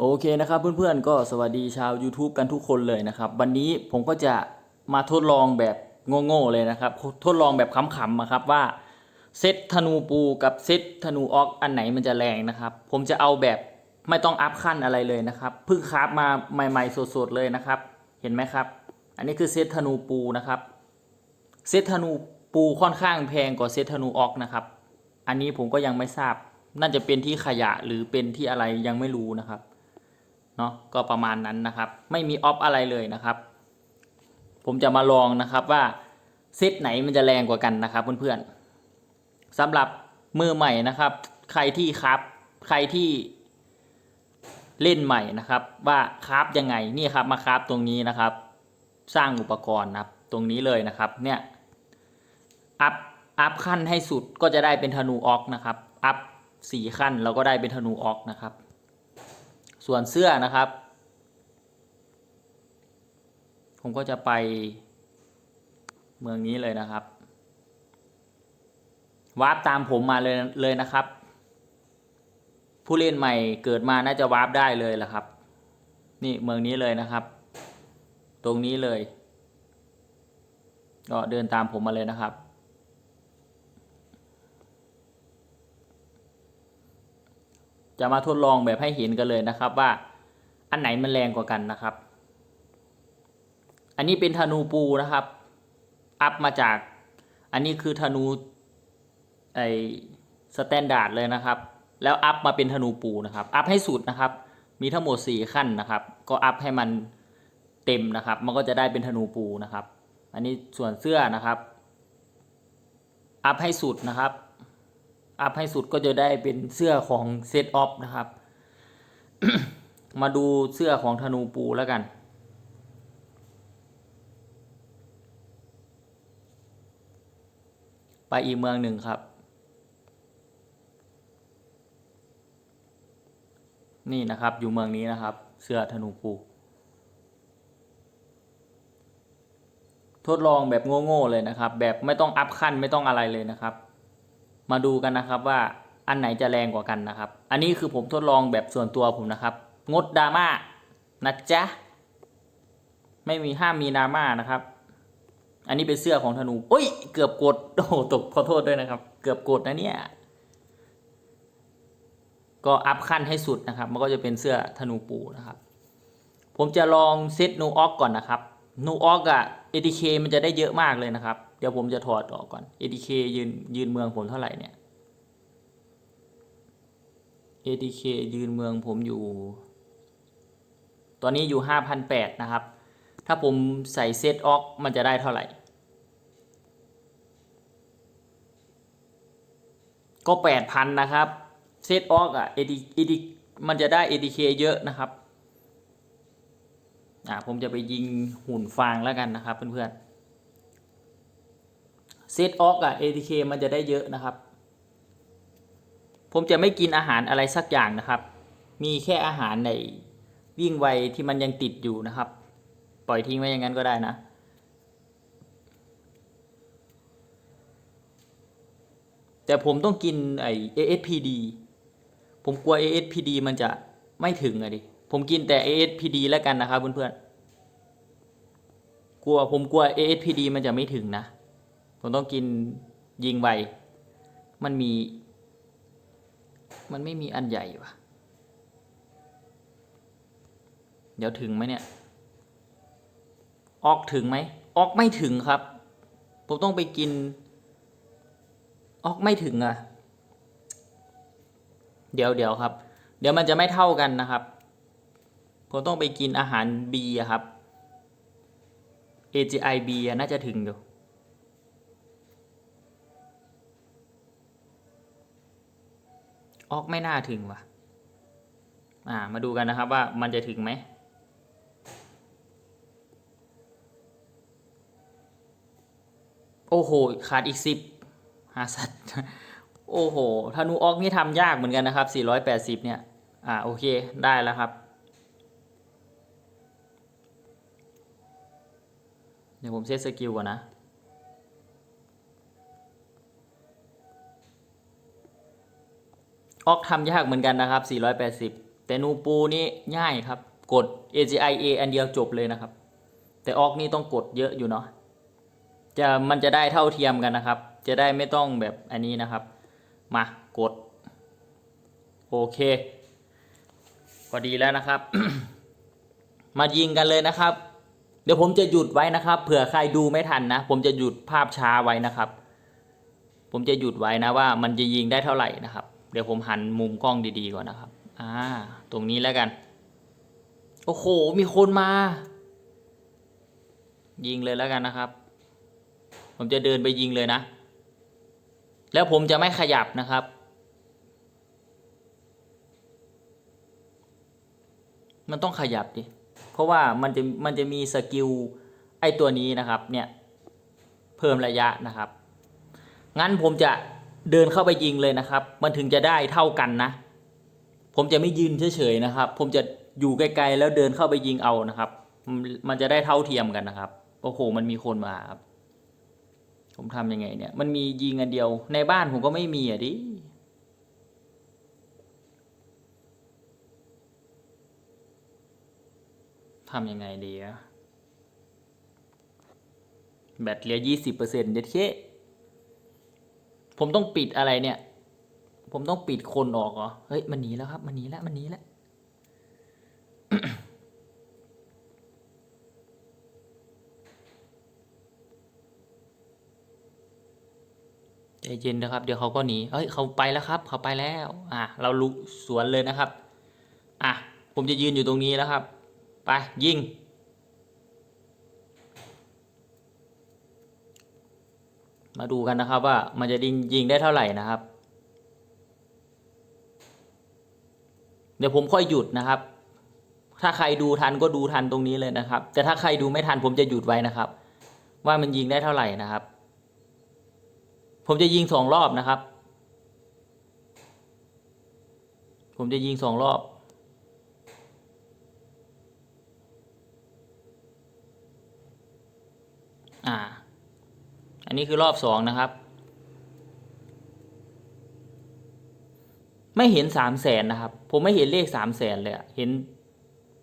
โอเคนะครับเพื่อนๆก็สวัสดีชาว YouTube กันทุกคนเลยนะครับ วันนี้ผมก็จะมาทดลองแบบโง่ๆเลยนะครับ ทดลองแบบขำๆอะครับว่าเซตธนูปูกับเซตธนูออกอันไหนมันจะแรงนะครับ ผมจะเอาแบบไม่ต้องอัพขั้นอะไรเลยนะครับเพิ่งคราฟมาใหม่ๆสดๆเลยนะครับ เห็นไหมครับ อันนี้คือเซตธนูปูนะครับเซตธนูปูค่อนข้างแพงกว่าเซตธนูออกนะครับ อันนี้ผมก็ยังไม่ทราบ น่าจะเป็นที่ขยะหรือเป็นที่อะไรยังไม่รู้นะครับเนาะก็ประมาณนั้นนะครับ ไม่มีออฟอะไรเลยนะครับ ผมจะมาลองนะครับว่าเซตไหนมันจะแรงกว่ากันนะครับเพื่อนๆสำหรับมือใหม่นะครับ ใครที่ครับ ใครที่เล่นใหม่นะครับ ว่าคราฟยังไงนี่ครับมาคราฟตรงนี้นะครับ สร้างอุปกรณ์นะครับ ตรงนี้เลยนะครับ เนี่ยอัพอัพขั้นให้สุดก็จะได้เป็นธนูออกนะครับอัพ สี่ขั้นเราก็ได้เป็นธนูออกนะครับ ส่วนเสื้อนะครับ ผมก็จะไปเมืองนี้เลยนะครับวาร์ปตามผมมาเลยเลยนะครับ ผู้เล่นใหม่เกิดมาน่าจะวาร์ปได้เลยแหละครับ นี่เมืองนี้เลยนะครับ ตรงนี้เลย ก็เดินตามผมมาเลยนะครับ จะมาทดลองแบบให้เห็นกันเลยนะครับว่าอันไหนมันแรงกว่ากันนะครับ อันนี้เป็นธนูปูนะครับ อัพมาจาก อันนี้คือธนูไอสแตนดาร์ดเลยนะครับ แล้วอัพมาเป็นธนูปูนะครับ อัพให้สุดนะครับ มีทั้งหมด 4 ขั้นนะครับ ก็อัพให้มันเต็มนะครับ มันก็จะได้เป็นธนูปูนะครับ อันนี้ส่วนเสื้อนะครับ อัพให้สุดนะครับ อัพให้สุดก็จะได้เป็นเสื้อของเซตออฟนะครับ มาดูเสื้อของธนูปูแล้วกัน ไปอีกเมืองหนึ่งครับ นี่นะครับอยู่เมืองนี้นะครับ เสื้อธนูปู ทดลองแบบโง่ๆเลยนะครับ แบบไม่ต้องอัพขั้นไม่ต้องอะไรเลยนะครับ มาดูกันนะครับว่าอันไหนจะแรงกว่ากันนะครับ อันนี้คือผมทดลองแบบส่วนตัวผมนะครับ งดดราม่านะจ๊ะ ไม่มีห้ามมีดราม่านะครับ อันนี้เป็นเสื้อของธนูอุ้ย เกือบกด โอ้โหตกขอโทษด้วยนะครับ เกือบกดนะเนี่ย ก็อัพขั้นให้สุดนะครับ มันก็จะเป็นเสื้อธนูปูนะครับ ผมจะลองเซตนูออกก่อนนะครับนูออกอะ ATK มันจะได้เยอะมากเลยนะครับ ดี๋ยวผมจะถอดออกก่อน ATK ยืนยืนเมืองผมเท่าไหร่เนี่ย ATK ยืนเมืองผมอยู่ ตอนนี้อยู่ห้าพันแปดนะครับ ถ้าผมใส่เซตออกมันจะได้เท่าไหร่ ก็แปดพันนะครับ เซตออกอะ AD AD มันจะได้ ATK เยอะนะครับอ่าผมจะไปยิงหุ่นฟางแล้วกันนะครับเพื่อนๆ เซตออกอะ ATK มันจะได้เยอะนะครับ ผมจะไม่กินอาหารอะไรสักอย่างนะครับ มีแค่อาหารในวิ่งไวที่มันยังติดอยู่นะครับ ปล่อยทิ้งไว้อย่างนั้นก็ได้นะแต่ผมต้องกินไอ ASPD ผมกลัว ASPD มันจะไม่ถึงอะดิ ผมกินแต่ ASPD แล้วกันนะครับเพื่อนๆ กลัวผมกลัว ASPD มันจะไม่ถึงนะ ผมต้องกินยิงไว มันมี มันไม่มีอันใหญ่วะเดี๋ยวถึงไหมเนี่ย ออกถึงไหม ออกไม่ถึงครับ ผมต้องไปกิน ออกไม่ถึงอะเดี๋ยวเดี๋ยวครับ เดี๋ยวมันจะไม่เท่ากันนะครับ ผมต้องไปกินอาหาร B อะครับ AGI B น่าจะถึงอยู่ ออกไม่น่าถึงว่ะ อ่า มาดูกันนะครับว่ามันจะถึงไหมโอ้โห ขาดอีกสิบหาสัตว์โอ้โหธนูออกนี่ทำยากเหมือนกันนะครับ 480 เนี่ย อ่า โอเค ได้แล้วครับ เดี๋ยวผมเซตสกิลก่อนนะ ออกทำยากเหมือนกันนะครับ 480 แต่นูปูนี่ง่ายครับ กด AGI A อันเดียวจบเลยนะครับ แต่ออกนี่ต้องกดเยอะอยู่เนาะ จะมันจะได้เท่าเทียมกันนะครับ จะได้ไม่ต้องแบบอันนี้นะครับ มากด โอเคก็ดีแล้วนะครับ มายิงกันเลยนะครับ เดี๋ยวผมจะหยุดไว้นะครับ เผื่อใครดูไม่ทันนะ ผมจะหยุดภาพช้าไว้นะครับ ผมจะหยุดไว้นะว่ามันจะยิงได้เท่าไหร่นะครับ เดี๋ยวผมหันมุมกล้องดีๆก่อนนะครับ อ่า ตรงนี้แล้วกัน โอ้โห มีคนมา ยิงเลยแล้วกันนะครับ ผมจะเดินไปยิงเลยนะ แล้วผมจะไม่ขยับนะครับ มันต้องขยับดิ เพราะว่ามันจะมันจะมีสกิลไอตัวนี้นะครับ เนี่ย เพิ่มระยะนะครับ งั้นผมจะ เดินเข้าไปยิงเลยนะครับ มันถึงจะได้เท่ากันนะ ผมจะไม่ยืนเฉยๆนะครับ ผมจะอยู่ไกลๆแล้วเดินเข้าไปยิงเอานะครับ มันจะได้เท่าเทียมกันนะครับโอ้โหมันมีคนมาครับ ผมทำยังไงเนี่ย มันมียิงอันเดียว ในบ้านผมก็ไม่มีอะดิทำยังไงดีอะแบตเหลือยี่สิบเปอร์เซ็นต์เด็ดเค ผมต้องปิดอะไรเนี่ย ผมต้องปิดคนออกเหรอ เฮ้ย มันหนีแล้วครับ มันหนีแล้ว มันหนีแล้ว ใจเย็นนะครับ เดี๋ยวเขาก็หนี เฮ้ย เขาไปแล้วครับ เขาไปแล้ว อะ เราลุกสวนเลยนะครับ อะ ผมจะยืนอยู่ตรงนี้แล้วครับ ไป ยิง มาดูกันนะครับว่ามันจะยิงยิงได้เท่าไหร่นะครับ เดี๋ยวผมค่อยหยุดนะครับ ถ้าใครดูทันก็ดูทันตรงนี้เลยนะครับ แต่ถ้าใครดูไม่ทันผมจะหยุดไว้นะครับ ว่ามันยิงได้เท่าไหร่นะครับ ผมจะยิงสองรอบนะครับ ผมจะยิงสองรอบอ่า นนี้คือรอบสองนะครับ ไม่เห็นสามแสนนะครับ ผมไม่เห็นเลขสามแสนเลยเห็น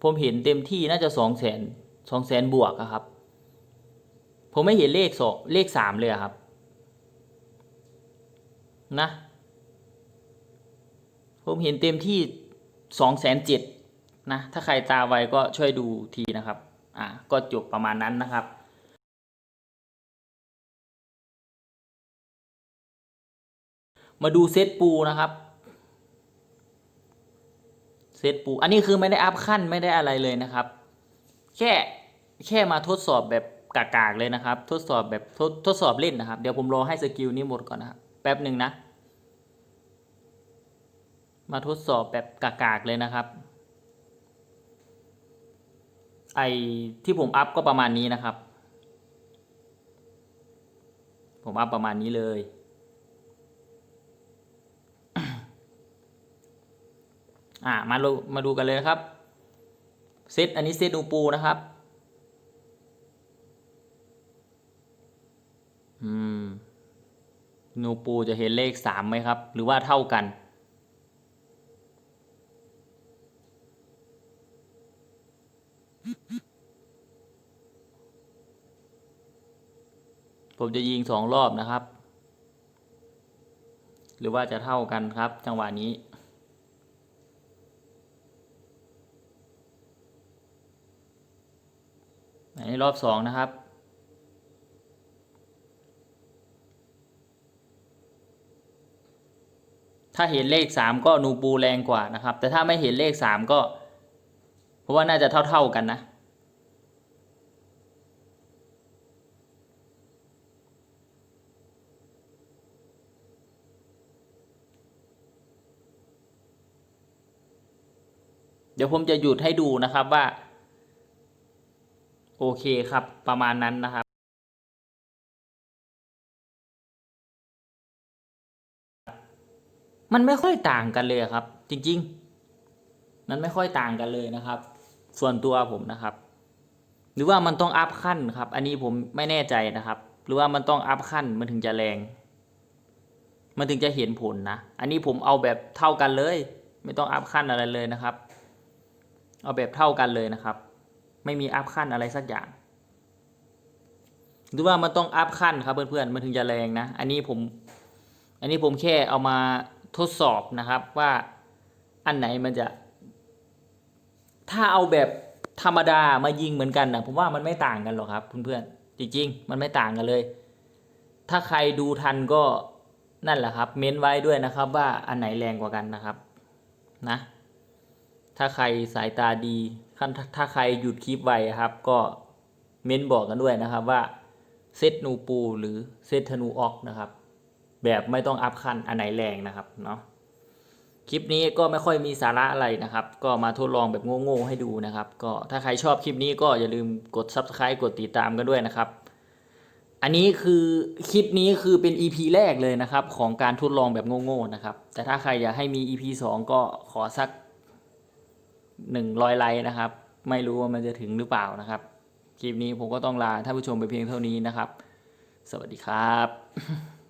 ผมเห็นเต็มที่น่าจะสองแสนสองแสนบวกครับ ผมไม่เห็นเลขสองเลขสามเลยครับ นะ ผมเห็นเต็มที่สองแสนเจ็ดนะ ถ้าใครตาไวก็ช่วยดูทีนะครับ อ่า ก็จบประมาณนั้นนะครับ มาดูเซตปูนะครับเซตปู อันนี้คือไม่ได้อัพขั้นไม่ได้อะไรเลยนะครับ แค่แค่มาทดสอบแบบกากๆเลยนะครับ ทดสอบแบบทดทดสอบเล่นนะครับ เดี๋ยวผมรอให้สกิลนี้หมดก่อนนะครับแป๊บหนึ่งนะ มาทดสอบแบบกากๆเลยนะครับ ไอที่ผมอัพก็ประมาณนี้นะครับ ผมอัพประมาณนี้เลย อ่ามาดูมาดูกันเลยนะครับเซตอันนี้เซตนูปูนะครับอืมนูปูจะเห็นเลขสามไหมครับ หรือว่าเท่ากัน ผมจะยิงสองรอบนะครับ หรือว่าจะเท่ากันครับ จังหวะนี้ อันนี้รอบสองนะครับ ถ้าเห็นเลขสามก็นูปูแรงกว่านะครับ แต่ถ้าไม่เห็นเลขสามก็ เพราะว่าน่าจะเท่า ๆกันนะเดี๋ยวผมจะหยุดให้ดูนะครับว่า โอเคครับประมาณนั้นนะครับมันไม่ค่อยต่างกันเลยครับ จริง ๆ มันไม่ค่อยต่างกันเลยนะครับ ส่วนตัวผมนะครับ หรือว่ามันต้องอัพขั้นครับ อันนี้ผมไม่แน่ใจนะครับ หรือว่ามันต้องอัพขั้นมันถึงจะแรง มันถึงจะเห็นผลนะ อันนี้ผมเอาแบบเท่ากันเลย ไม่ต้องอัพขั้นอะไรเลยนะครับ เอาแบบเท่ากันเลยนะครับ ไม่มีอัพขั้นอะไรสักอย่าง หรือว่ามันต้องอัพขั้นครับเพื่อนๆมันถึงจะแรงนะ อันนี้ผม อันนี้ผมแค่เอามาทดสอบนะครับว่าอันไหนมันจะ ถ้าเอาแบบธรรมดามายิงเหมือนกันนะผมว่ามันไม่ต่างกันหรอกครับเพื่อนๆจริงๆ มันไม่ต่างกันเลย ถ้าใครดูทันก็นั่นแหละครับ เม้นไว้ด้วยนะครับ ว่าอันไหนแรงกว่ากันนะครับ นะ ถ้าใครสายตาดี ถ้าถ้าใครหยุดคลิปไวครับ ก็เม้นบอกกันด้วยนะครับว่าเซตนูปูหรือเซตธนูออกนะครับ แบบไม่ต้องอัพคันอันไหนแรงนะครับเนาะคลิปนี้ก็ไม่ค่อยมีสาระอะไรนะครับ ก็มาทดลองแบบโง่ๆให้ดูนะครับ ก็ถ้าใครชอบคลิปนี้ก็อย่าลืมกด subscribe กดติดตามกันด้วยนะครับ อันนี้คือคลิปนี้คือเป็น EP แรกเลยนะครับ ของการทดลองแบบโง่ๆนะครับ แต่ถ้าใครอยากให้มี EP 2 ก็ขอสัก 100 ไลค์นะครับ ไม่รู้ว่ามันจะถึงหรือเปล่านะครับ คลิปนี้ผมก็ต้องลาท่านผู้ชมไปเพียงเท่านี้นะครับ สวัสดีครับ